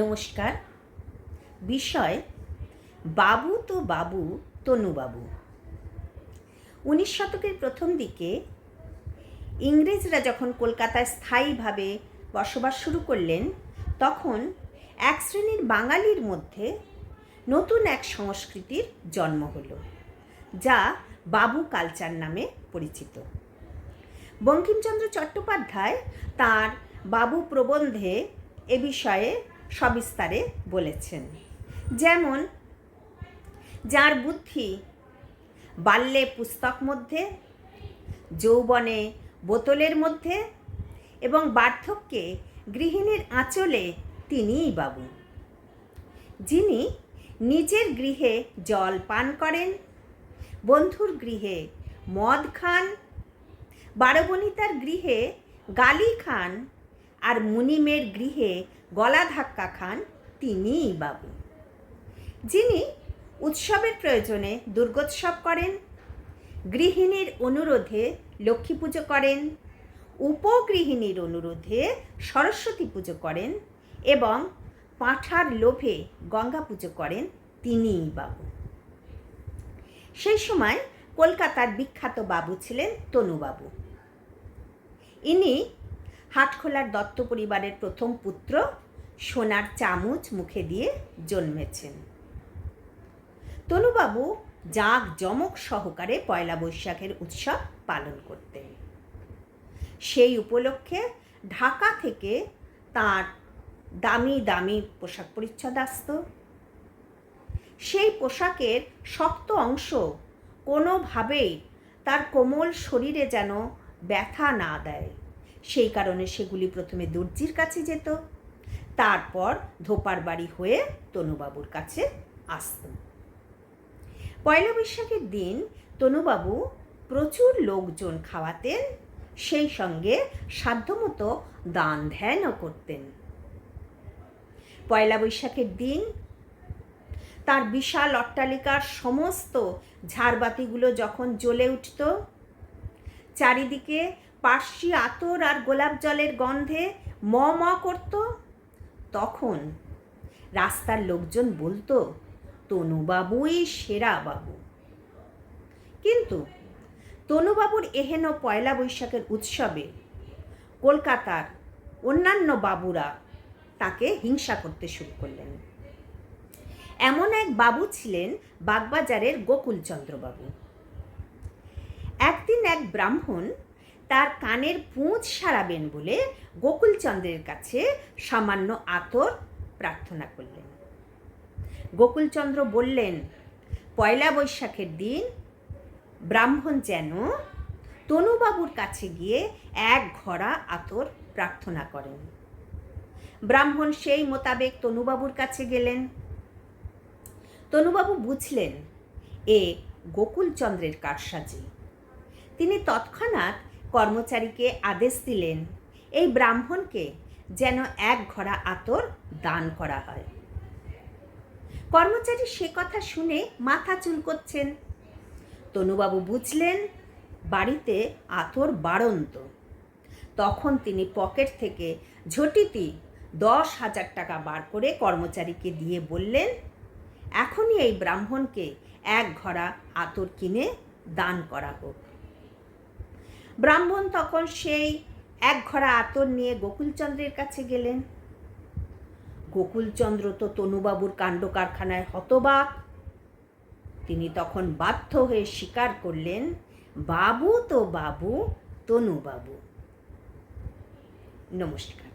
নমস্কার। বিষয়, বাবু তো বাবু তনুবাবু উনিশ শতকের প্রথম দিকে ইংরেজরা যখন কলকাতায় স্থায়ীভাবে বসবাস শুরু করলেন, তখন এক শ্রেণির বাঙালির মধ্যে নতুন এক সংস্কৃতির জন্ম হলো, যা বাবু কালচার নামে পরিচিত। বঙ্কিমচন্দ্র চট্টোপাধ্যায় তার বাবু প্রবন্ধে এ বিষয়ে সবিস্তারে বলেছেন। যেমন, যার বুদ্ধি বাল্যে পুস্তক মধ্যে, যৌবনে বোতলের মধ্যে এবং বার্ধক্যে গৃহিণীর আঁচলে তিনিই বাবু। যিনি নিজের গৃহে জল পান করেন, বন্ধুর গৃহে মদ খান, বারবণিতার গৃহে গালি খান আর মুনিমের গৃহে গলা ধাক্কা খান তিনিই বাবু। যিনি উৎসবের প্রয়োজনে দুর্গোৎসব করেন, গৃহিণীর অনুরোধে লক্ষ্মী পুজো করেন, উপগৃহিণীর অনুরোধে সরস্বতী পুজো করেন এবং পাঁঠার লোভে গঙ্গা পুজো করেন তিনিই বাবু। সেই সময় কলকাতার বিখ্যাত বাবু ছিলেন তনুবাবু। ইনি হাটখোলার দত্ত পরিবারের প্রথম পুত্র সোনার চামচ মুখে দিয়ে জন্মেছেন। তনুবাবু জাঁক জমক সহকারে পয়লা বৈশাখের উৎসব পালন করতেন। সেই উপলক্ষে ঢাকা থেকে তার দামি দামি পোশাক পরিচ্ছদ আসত। সেই পোশাকের শক্ত অংশ কোনোভাবেই তার কোমল শরীরে যেন ব্যথা না দেয়। সেই কারণে সেগুলি প্রথমে দর্জির কাছে যেত, তারপর ধোপার বাড়ি হয়ে তনুবাবুর কাছে আসত। পয়লা বৈশাখের দিন তনুবাবু প্রচুর লোকজন খাওয়াতেন, সেই সঙ্গে সাধ্যমতো দান ধ্যানও করতেন। পয়লা বৈশাখের দিন তার বিশাল অট্টালিকার সমস্ত ঝাড়বাতিগুলো যখন জ্বলে উঠত, চারিদিকে পার্সি আতর আর গোলাপ জলের গন্ধে ম ম করত? তখন রাস্তার লোকজন বলতো, তনুবাবুই সেরা বাবু। কিন্তু তনুবাবুর এহেন পয়লা বৈশাখের উৎসবে কলকাতার অন্যান্য বাবুরা তাকে হিংসা করতে শুরু করলেন। এমন এক বাবু ছিলেন বাগবাজারের গোকুলচন্দ্রবাবু। একদিন এক ব্রাহ্মণ তার কানের পুঁজ সারাবেন বলে গোকুলচন্দ্রের কাছে সামান্য আতর প্রার্থনা করলেন। গোকুলচন্দ্র বললেন, পয়লা বৈশাখের দিন ব্রাহ্মণ যেন তনুবাবুর কাছে গিয়ে এক ঘড়া আতর প্রার্থনা করেন। ব্রাহ্মণ সেই মোতাবেক তনুবাবুর কাছে গেলেন। তনুবাবু বুঝলেন, এ গোকুলচন্দ্রের কারসাজি। তিনি তৎক্ষণাৎ কর্মচারীকে আদেশ দিলেন, এই ব্রাহ্মণকে যেন এক ঘড়া আতর দান করা হয়। কর্মচারী সে কথা শুনে মাথা চুলকোচ্ছেন তনুবাবু বুঝলেন, বাড়িতে আতর বাড়ন্ত। তখন তিনি পকেট থেকে ঝটিতি দশ হাজার টাকা বার করে কর্মচারীকে দিয়ে বললেন, এখনই এই ব্রাহ্মণকে এক ঘড়া আতর কিনে দান করা হোক। ব্রাহ্মণ তখন সেই এক ঘরা আতর নিয়ে গোকুলচন্দ্রের কাছে গেলেন। গোকুলচন্দ্র তো তনুবাবুর কাণ্ড কারখানায় হতবাক। তিনি তখন বাধ্য হয়ে স্বীকার করলেন, বাবু তো বাবু, তনুবাবু। নমস্কার।